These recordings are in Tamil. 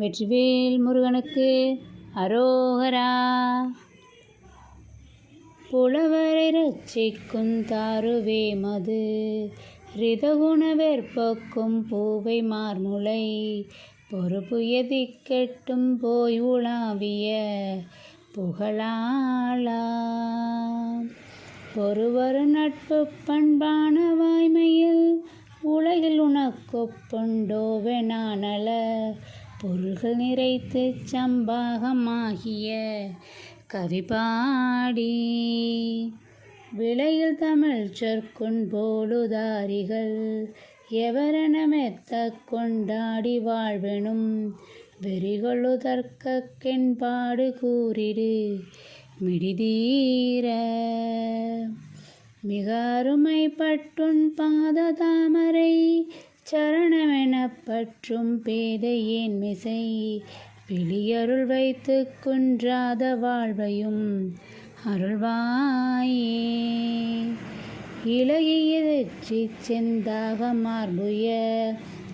வெற்றிவேல் முருகனுக்கு அரோகரா. புலவரை ரட்சிக்கும் தாருவே மது. ரிதகுணவெற்பக்கும் பூவை மார்முலை. பொறுப்பு கெட்டும் போய் உலாவிய புகழாளா. ஒருவர் நட்பு பண்பான வாய்மையில் உலகில் உனக்கொப்புண்டோவெனானல பொருள்கள் நிறைத்து சம்பாகமாகிய கவிபாடி விளையில் தமிழ் சொற்கொண் போலுதாரிகள் எவரனமெத்த கொண்டாடி வாழ்வெனும் வெறிகொள்ளுதற்கென்பாடு கூறிடு மிடிதீர. மிக அருமைப்பட்டுன் பாத தாமரை சரணமெனப்பற்றும் பேதையேன் மிசை? வெளியருள் வைத்து குன்றாத வாழ்வையும் அருள்வாயே. இலகியதெற்றி செந்தாக மார்புய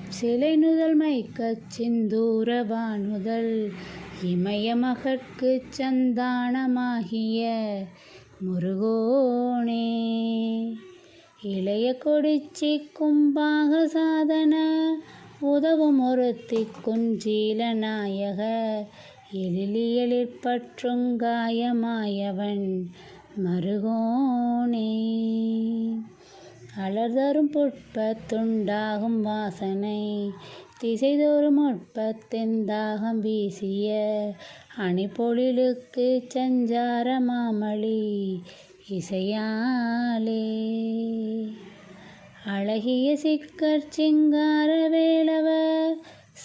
சிலை நுதல் மைக்கச் சிந்தூரவானுதல் இமயமகற்கு சந்தானமாகிய முருகோனே. இளைய கொடிச்சி கும்பாக சாதன உதவும் ஒருத்தி குஞ்சீல நாயக. எழிலியலிற் பற்றுங்காயமாயவன் மருகோனே. அலர்தரும் புட்ப துண்டாகும் வாசனை திசைதோறும் உட்பத்தெந்தாகம் வீசிய. அணிப்பொழிலுக்கு சஞ்சார மாமளி இசையாலே. அழகிய சிக்கற் சிங்கார வேளவ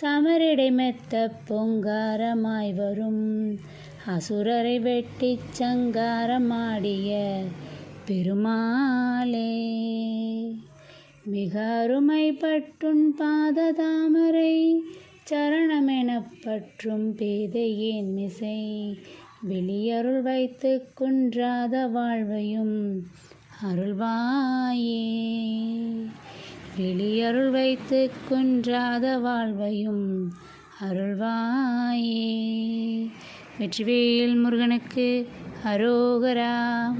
சமரிடை மெத்த பொங்காரமாய் வரும் அசுரரை வெட்டிச் சங்காரமாடிய பெருமாளே மிக அருமைப்பட்டுன் பாத தாமரை சரணமெனப்பற்றும் பேதையின் பேதையேன் மிசை? வெளியருள் வைத்து குன்றாத வாழ்வையும் அருள்வாயே. வெளியருள் வைத்து குன்றாத வாழ்வையும் அருள்வாயே. வெற்றிவேல் முருகனுக்கு அரோகரா.